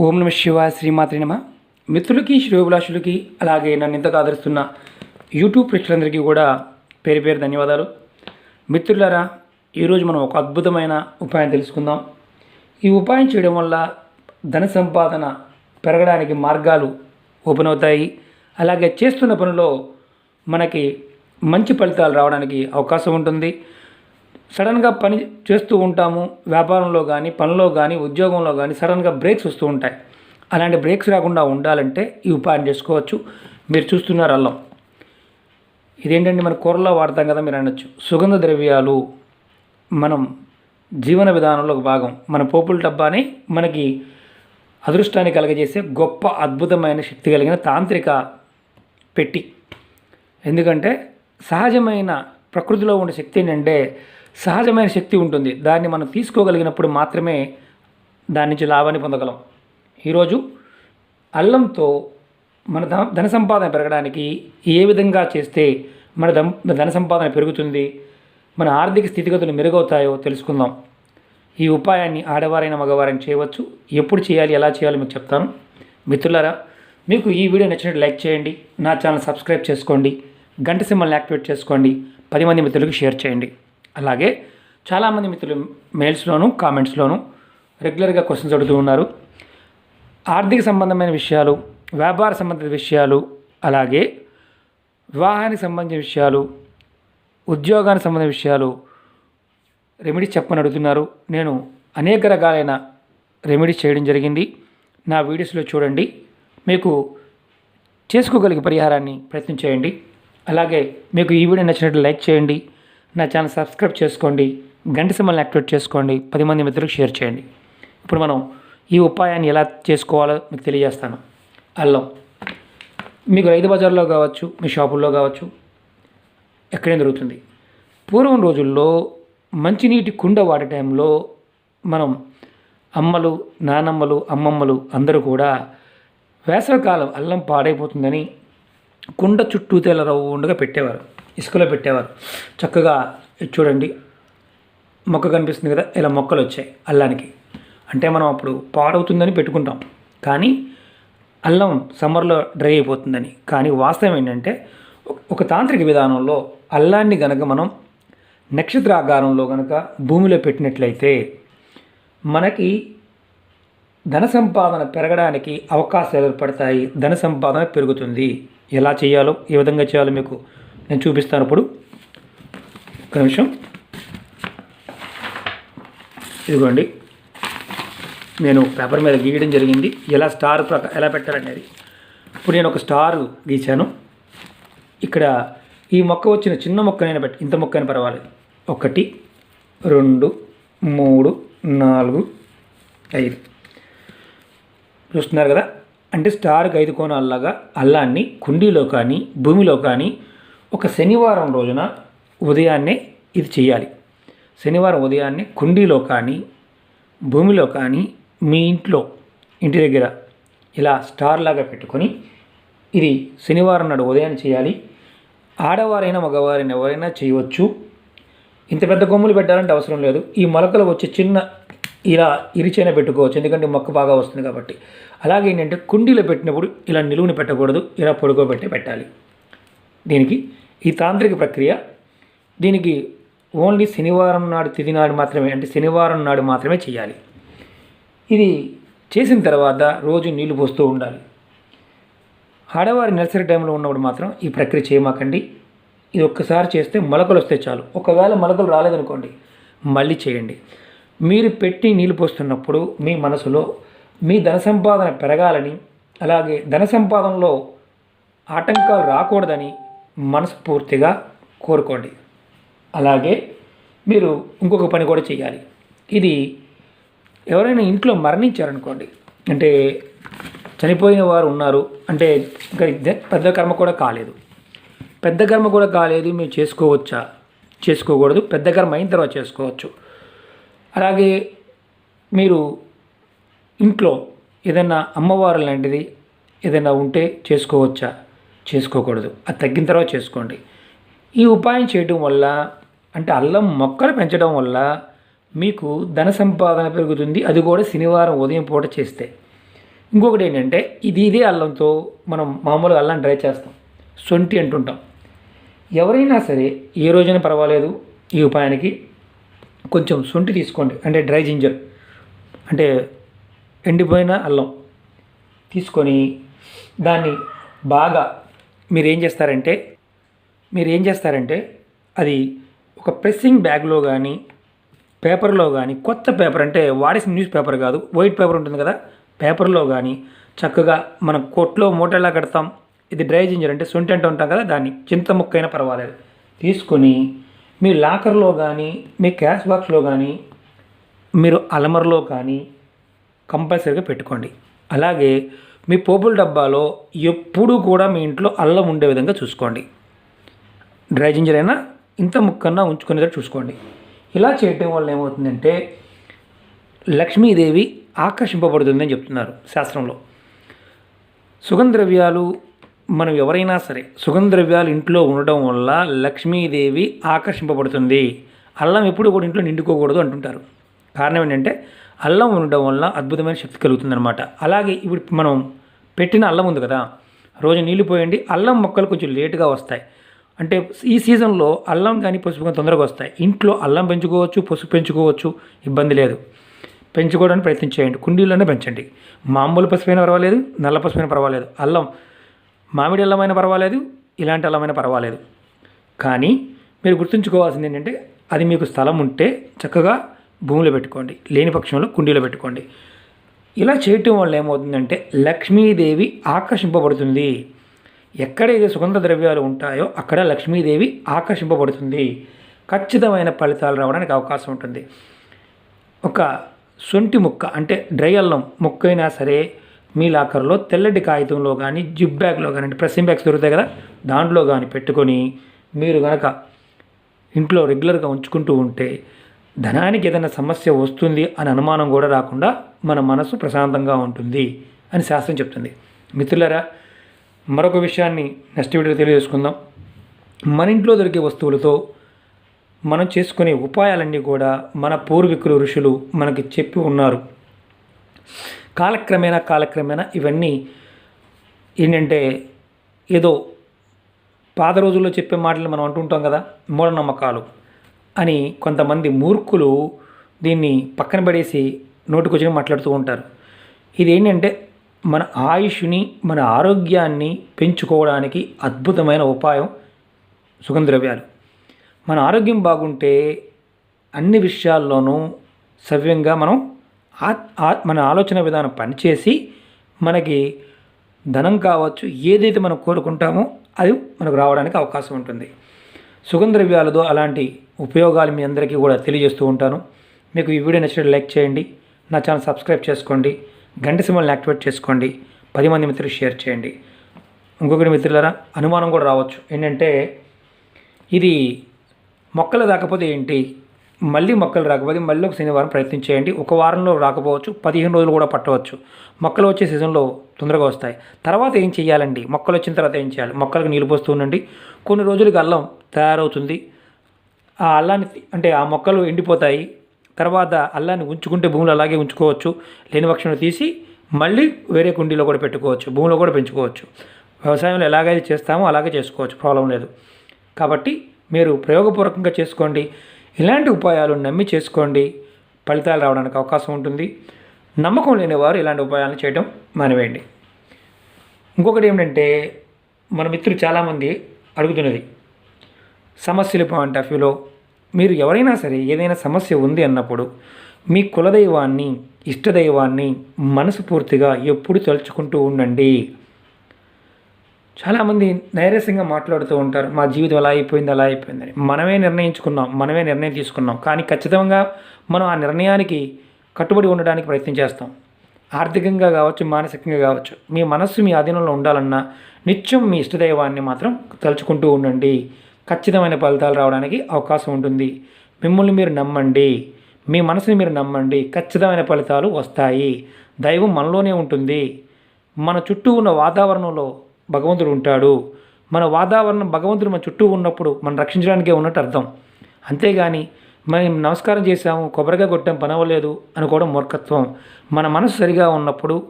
ఓం నమ శివ శ్రీమాత్రి నమ. మిత్రులకి శ్రేయోభిలాషులకి అలాగే నన్ను ఇంతగా ఆదరిస్తున్న యూట్యూబ్ ప్రేక్షకులందరికీ కూడా పేరు పేరు ధన్యవాదాలు. మిత్రులారా ఈరోజు మనం ఒక అద్భుతమైన ఉపాయం తెలుసుకుందాం. ఈ ఉపాయం చేయడం వల్ల ధన సంపాదన పెరగడానికి మార్గాలు ఓపెన్ అవుతాయి. అలాగే చేస్తున్న పనిలో మనకి మంచి ఫలితాలు రావడానికి అవకాశం ఉంటుంది. సడన్గా పని చేస్తూ ఉంటాము వ్యాపారంలో కానీ పనిలో కానీ ఉద్యోగంలో కానీ సడన్గా బ్రేక్స్ వస్తూ ఉంటాయి. అలాంటి బ్రేక్స్ రాకుండా ఉండాలంటే ఈ ఉపాయం చేసుకోవచ్చు. మీరు చూస్తున్నారు అల్లం. ఇదేంటంటే మన కూరలో వాడతాం కదా మీరు అనొచ్చు. సుగంధ ద్రవ్యాలు మనం జీవన విధానంలో ఒక భాగం. మన పోపుల డబ్బాని మనకి అదృష్టాన్ని కలగజేసే గొప్ప అద్భుతమైన శక్తి కలిగిన తాంత్రిక పెట్టి. ఎందుకంటే సహజమైన ప్రకృతిలో ఉండే శక్తి ఏంటంటే సహజమైన శక్తి ఉంటుంది. దాన్ని మనం తీసుకోగలిగినప్పుడు మాత్రమే దాని నుంచి లాభాన్ని పొందగలం. ఈరోజు అల్లంతో మన ధన ధన సంపాదన పెరగడానికి ఏ విధంగా చేస్తే మన ధన ధన సంపాదన పెరుగుతుంది మన ఆర్థిక స్థితిగతులు మెరుగవుతాయో తెలుసుకుందాం. ఈ ఉపాయాన్ని ఆడవారైన మగవారైనా చేయవచ్చు. ఎప్పుడు చేయాలి ఎలా చేయాలో మీకు చెప్తాను. మిత్రులారా మీకు ఈ వీడియో నచ్చినట్టు లైక్ చేయండి. నా ఛానల్ సబ్స్క్రైబ్ చేసుకోండి. గంట సింబల్ని యాక్టివేట్ చేసుకోండి. పది మంది మిత్రులకు షేర్ చేయండి. అలాగే చాలామంది మిత్రులు మెయిల్స్లోను కామెంట్స్లోను రెగ్యులర్గా క్వశ్చన్స్ అడుగుతూ ఉన్నారు. ఆర్థిక సంబంధమైన విషయాలు వ్యాపార సంబంధిత విషయాలు అలాగే వివాహానికి సంబంధించిన విషయాలు ఉద్యోగానికి సంబంధించిన విషయాలు రెమెడీస్ చెప్పని అడుగుతున్నారు. నేను అనేక రకాలైన రెమెడీస్ చేయడం జరిగింది. నా వీడియోస్లో చూడండి. మీకు చేసుకోగలిగే పరిహారాన్ని ప్రయత్నం చేయండి. అలాగే మీకు ఈ వీడియో నచ్చినట్లు లైక్ చేయండి. నా ఛానల్ సబ్స్క్రైబ్ చేసుకోండి గంట సింబల్ని యాక్టివేట్ చేసుకోండి పది మంది మిత్రులకు షేర్ చేయండి. ఇప్పుడు మనం ఈ ఉపాయాన్ని ఎలా చేసుకోవాలో మీకు తెలియజేస్తాను. అల్లం. మీకు రైతు బజార్లో కావచ్చు మీ షాపుల్లో కావచ్చు ఎక్కడైనా దొరుకుతుంది. పూర్వం రోజుల్లో మంచినీటి కుండ వాడే టైంలో మనం అమ్మలు నానమ్మలు అమ్మమ్మలు అందరూ కూడా వేసవికాలం అల్లం పాడైపోతుందని కుండ చుట్టూ తెల్ల ఉండగా పెట్టేవారు. ఇసుకలో పెట్టేవారు. చక్కగా చూడండి మొక్క కనిపిస్తుంది కదా ఇలా మొక్కలు వచ్చాయి అల్లానికి. అంటే మనం అప్పుడు పాడవుతుందని పెట్టుకుంటాం. కానీ అల్లం సమ్మర్లో డ్రై అయిపోతుందని. కానీ వాస్తవం ఏంటంటే ఒక- తాంత్రిక విధానంలో అల్లాన్ని గనక మనం నక్షత్రాకారంలో గనక భూమిలో పెట్టినట్లయితే మనకి ధన సంపాదన పెరగడానికి అవకాశాలు ఏర్పడతాయి. ధన సంపాదన పెరుగుతుంది. ఎలా చేయాలో ఏ విధంగా చేయాలో మీకు నేను చూపిస్తాను ఇప్పుడు ఒక నిమిషం. ఇదిగోండి. నేను పేపర్ మీద గీయడం జరిగింది. ఎలా స్టార్ ప్రక ఎలా పెట్టాలనేది. ఇప్పుడు నేను ఒక స్టార్ గీశాను. ఇక్కడ ఈ మొక్క వచ్చిన చిన్న మొక్కనైనా పెట్టి ఇంత మొక్కైనా పర్వాలేదు. ఒకటి రెండు మూడు నాలుగు ఐదు. చూస్తున్నారు కదా? అంటే స్టార్కి ఐదు కోణాల్లాగా అల్లాన్ని కుండీలో కానీ భూమిలో కానీ ఒక శనివారం రోజున ఉదయాన్నే ఇది చేయాలి శనివారం ఉదయాన్నే కుండీలో కానీ భూమిలో కానీ మీ ఇంట్లో ఇంటి దగ్గర ఇలా స్టార్ లాగా పెట్టుకొని ఇది శనివారం నాడు ఉదయాన్నే చేయాలి ఆడవారైనా మగవారైనా ఎవరైనా చేయవచ్చు ఇంత పెద్ద కొమ్ములు పెట్టాలంటే అవసరం లేదు. ఈ మొలకలు వచ్చి చిన్న ఇలా ఇరిచైనా పెట్టుకోవచ్చు. ఎందుకంటే మొక్క బాగా వస్తుంది కాబట్టి. అలాగే ఏంటంటే కుండీలో పెట్టినప్పుడు ఇలా నిలువుని పెట్టకూడదు. ఇలా పొడుకోబెట్టి పెట్టాలి. దీనికి ఈ తాంత్రిక ప్రక్రియ దీనికి ఓన్లీ శనివారం నాడు తిథి నాడు మాత్రమే అంటే శనివారం నాడు మాత్రమే చేయాలి. ఇది చేసిన తర్వాత రోజు నీళ్ళు పోస్తూ ఉండాలి. ఆడవారి నర్సరీ టైంలో ఉన్నప్పుడు మాత్రం ఈ ప్రక్రియ చేయమాకండి. ఇది ఒక్కసారి చేస్తే మొలకలు వస్తే చాలు. ఒకవేళ మొలకలు రాలేదనుకోండి మళ్ళీ చేయండి. మీరు పెట్టి నీళ్ళు పోస్తున్నప్పుడు మీ మనసులో మీ ధన సంపాదన పెరగాలని అలాగే ధన సంపాదనలో ఆటంకాలు రాకూడదని మనస్ఫూర్తిగా కోరుకోండి. అలాగే మీరు ఇంకొక పని కూడా చేయాలి ఇది ఎవరైనా ఇంట్లో మరణించారనుకోండి అంటే చనిపోయిన వారు ఉన్నారు అంటే ఇంకా పెద్ద కర్మ కూడా కాలేదు. పెద్ద కర్మ కూడా కాలేదు మీరు చేసుకోవచ్చా? చేసుకోకూడదు. పెద్ద కర్మ అయిన తర్వాత చేసుకోవచ్చు. అలాగే మీరు ఇంట్లో ఏదైనా అమ్మవారు లాంటిది ఏదైనా ఉంటే చేసుకోవచ్చా? చేసుకోకూడదు. అది తగ్గిన తర్వాత చేసుకోండి. ఈ ఉపాయం చేయడం వల్ల అంటే అల్లం మొక్కలు పెంచడం వల్ల మీకు ధన సంపాదన పెరుగుతుంది. అది కూడా శనివారం ఉదయం పూట చేస్తే. ఇంకొకటి ఏంటంటే ఇది ఇదే అల్లంతో మనం మామూలుగా అల్లం డ్రై చేస్తాం. సొంటి అంటుంటాం. ఎవరైనా సరే ఏ రోజైనా పర్వాలేదు ఈ ఉపాయానికి. కొంచెం సొంటి తీసుకోండి. అంటే డ్రై జింజర్. అంటే ఎండిపోయిన అల్లం తీసుకొని దాన్ని బాగా మీరు ఏం చేస్తారంటే మీరు ఏం చేస్తారంటే అది ఒక ప్రెస్సింగ్ బ్యాగ్లో కానీ పేపర్లో కానీ కొత్త పేపర్ అంటే వాడేసిన న్యూస్ పేపర్ కాదు వైట్ పేపర్ ఉంటుంది కదా పేపర్లో కానీ చక్కగా మనం కొట్లో మూటలా కడతాం. ఇది డ్రై జింజర్ అంటే సొంటి అంటూ ఉంటాం కదా దాన్ని చింత ముక్క అయినా పర్వాలేదు. తీసుకొని మీ లాకర్లో కానీ మీ క్యాష్ బాక్స్లో కానీ మీరు అలమరలో కానీ కంపల్సరీగా పెట్టుకోండి. అలాగే మీ పోపుల డబ్బాలో ఎప్పుడూ కూడా మీ ఇంట్లో అల్లం ఉండే విధంగా చూసుకోండి. డ్రై జింజర్ అయినా ఇంత ముక్కన్నా ఉంచుకునేలా చూసుకోండి. ఇలా చేయటం వల్ల ఏమవుతుందంటే లక్ష్మీదేవి ఆకర్షింపబడుతుందని చెప్తున్నారు శాస్త్రంలో. సుగంధ ద్రవ్యాలు మనం ఎవరైనా సరే సుగంధ ద్రవ్యాలు ఇంట్లో ఉండడం వల్ల లక్ష్మీదేవి ఆకర్షింపబడుతుంది. అల్లం ఎప్పుడు కూడా ఇంట్లో నిండుకోకూడదు అంటుంటారు. కారణం ఏంటంటే అల్లం ఉండడం వల్ల అద్భుతమైన శక్తి కలుగుతుందన్నమాట. అలాగే ఇప్పుడు మనం పెట్టిన అల్లం ఉంది కదా రోజు నీళ్ళు పోయండి అల్లం మొక్కలు కొంచెం లేటుగా వస్తాయి. అంటే ఈ సీజన్లో అల్లం కానీ పసుపు కానీ తొందరగా వస్తాయి. ఇంట్లో అల్లం పెంచుకోవచ్చు పసుపు పెంచుకోవచ్చు ఇబ్బంది లేదు. పెంచుకోవడానికి ప్రయత్నం చేయండి. కుండీల్లోనే పెంచండి. మామూలు పసుపైన పర్వాలేదు నల్ల పసుపైన పర్వాలేదు. అల్లం మామిడి అల్లమైన పర్వాలేదు ఇలాంటి అల్లమైనా పర్వాలేదు. కానీ మీరు గుర్తుంచుకోవాల్సింది ఏంటంటే అది మీకు స్థలం ఉంటే చక్కగా భూమిలో పెట్టుకోండి లేని పక్షంలో కుండీలో పెట్టుకోండి. ఇలా చేయటం వల్ల ఏమవుతుందంటే లక్ష్మీదేవి ఆకర్షింపబడుతుంది. ఎక్కడైతే సుగంధ ద్రవ్యాలు ఉంటాయో అక్కడ లక్ష్మీదేవి ఆకర్షింపబడుతుంది. ఖచ్చితమైన ఫలితాలు రావడానికి అవకాశం ఉంటుంది. ఒక సొంటి ముక్క అంటే డ్రై అల్లం ముక్క అయినా సరే మీ లాకర్లో తెల్లటి కాగితంలో కానీ జిప్ బ్యాగ్లో కానీ అంటే ప్రెస్సింగ్ బ్యాగ్స్ దొరుకుతాయి కదా దాంట్లో కానీ పెట్టుకొని మీరు కనుక ఇంట్లో రెగ్యులర్గా ఉంచుకుంటూ ఉంటే ధనానికి ఏదైనా సమస్య వస్తుంది అని అనుమానం కూడా రాకుండా మన మనసు ప్రశాంతంగా ఉంటుంది అని శాస్త్రం చెప్తుంది. మిత్రులరా మరొక విషయాన్ని నెక్స్ట్ వీడియో తెలియజేసుకుందాం. మన ఇంట్లో దొరికే వస్తువులతో మనం చేసుకునే ఉపాయాలన్నీ కూడా మన పూర్వీకులు ఋషులు మనకి చెప్పి ఉన్నారు. కాలక్రమేణా కాలక్రమేణా ఇవన్నీ ఏంటంటే ఏదో పాత రోజుల్లో చెప్పే మాటలు మనం అంటుంటాం కదా మూఢనమ్మకాలు. అని కొంతమంది మూర్ఖులు దీన్ని పక్కన పడేసి నోటికొచ్చిన మాట్లాడుతూ ఉంటారు. ఇది ఏంటంటే మన ఆయుష్ని మన ఆరోగ్యాన్ని పెంచుకోవడానికి అద్భుతమైన ఉపాయం సుగంధ ద్రవ్యాలు మన ఆరోగ్యం బాగుంటే అన్ని విషయాల్లోనూ సవ్యంగా మనం ఆ- మన ఆలోచన విధానం పనిచేసి మనకి ధనం కావచ్చు ఏదైతే మనం కోరుకుంటామో అది మనకు రావడానికి అవకాశం ఉంటుంది. సుగంధ ద్రవ్యాలతో అలాంటి ఉపయోగాలు మీ అందరికీ కూడా తెలియజేస్తూ ఉంటాను. మీకు ఈ వీడియో నచ్చినట్టు లైక్ చేయండి. నా ఛానల్ సబ్స్క్రైబ్ చేసుకోండి. గంట సింబల్ని యాక్టివేట్ చేసుకోండి. పది మంది మిత్రులు షేర్ చేయండి. ఇంకొకటి మిత్రులరా అనుమానం కూడా రావచ్చు. ఏంటంటే ఇది మొక్కలు రాకపోతే ఏంటి? మళ్ళీ మొక్కలు రాకపోతే మళ్ళీ ఒక శనివారం ప్రయత్నం చేయండి. ఒక వారంలో రాకపోవచ్చు పదిహేను రోజులు కూడా పట్టవచ్చు. మొక్కలు వచ్చే సీజన్లో తొందరగా వస్తాయి. తర్వాత ఏం చేయాలండి? మొక్కలు వచ్చిన తర్వాత ఏం చేయాలి? మొక్కలకు నీళ్ళు పోస్తూ ఉండండి. కొన్ని రోజులకి అల్లం తయారవుతుంది. ఆ అల్లాన్ని అంటే ఆ మొక్కలు ఎండిపోతాయి. తర్వాత అల్లాన్ని ఉంచుకుంటే భూమిలో అలాగే ఉంచుకోవచ్చు. లేని పక్షంలో తీసి మళ్ళీ వేరే కుండీలో కూడా పెట్టుకోవచ్చు. భూమిలో కూడా పెంచుకోవచ్చు. వ్యవసాయంలో ఎలాగైతే చేస్తామో అలాగే చేసుకోవచ్చు. ప్రాబ్లం లేదు. కాబట్టి మీరు ప్రయోగపూర్వకంగా చేసుకోండి. ఇలాంటి ఉపాయాలు నమ్మి చేసుకోండి. ఫలితాలు రావడానికి అవకాశం ఉంటుంది. నమ్మకం లేని వారు ఇలాంటి ఉపాయాలను చేయడం మానివేయండి. ఇంకొకటి ఏమిటంటే మన మిత్రులు చాలామంది అడుగుతున్నది సమస్యలు పాయింట్ ఆఫ్ వ్యూలో మీరు ఎవరైనా సరే ఏదైనా సమస్య ఉంది అన్నప్పుడు మీ కులదైవాన్ని ఇష్టదైవాన్ని మనసుపూర్తిగా ఎప్పుడు తలుచుకుంటూ ఉండండి. చాలామంది నైరస్యంగా మాట్లాడుతూ ఉంటారు మా జీవితం అలా అయిపోయింది అలా అయిపోయిందని. మనమే నిర్ణయించుకున్నాం మనమే నిర్ణయం తీసుకున్నాం. కానీ ఖచ్చితంగా మనం ఆ నిర్ణయానికి కట్టుబడి ఉండడానికి ప్రయత్నం చేస్తాం. ఆర్థికంగా కావచ్చు మానసికంగా కావచ్చు మీ మనస్సు మీ ఆధీనంలో ఉండాలన్నా నిత్యం మీ ఇష్టదైవాన్ని మాత్రం తలుచుకుంటూ ఉండండి. ఖచ్చితమైన ఫలితాలు రావడానికి అవకాశం ఉంటుంది. మిమ్మల్ని మీరు నమ్మండి. మీ మనసుని మీరు నమ్మండి. ఖచ్చితమైన ఫలితాలు వస్తాయి. దైవం మనలోనే ఉంటుంది. మన చుట్టూ ఉన్న వాతావరణంలో భగవంతుడు ఉంటాడు. మన వాతావరణం భగవంతుడు మన చుట్టూ ఉన్నప్పుడు మనం రక్షించడానికే ఉన్నట్టు అర్థం. అంతేగాని మనం నమస్కారం చేశాము కొబ్బరిగా కొట్టాం పనవలేదు అనుకోవడం మూర్ఖత్వం. మన మనసు సరిగా ఉన్నప్పుడు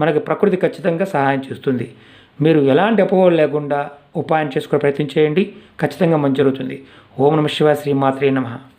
మనకి ప్రకృతి ఖచ్చితంగా సహాయం చేస్తుంది. మీరు ఎలాంటి అపోహలు లేకుండా ఉపాయం చేసుకునే ప్రయత్నం చేయండి. ఖచ్చితంగా మంచి జరుగుతుంది. ఓం నమ శివ శ్రీ మాత్రే నమః.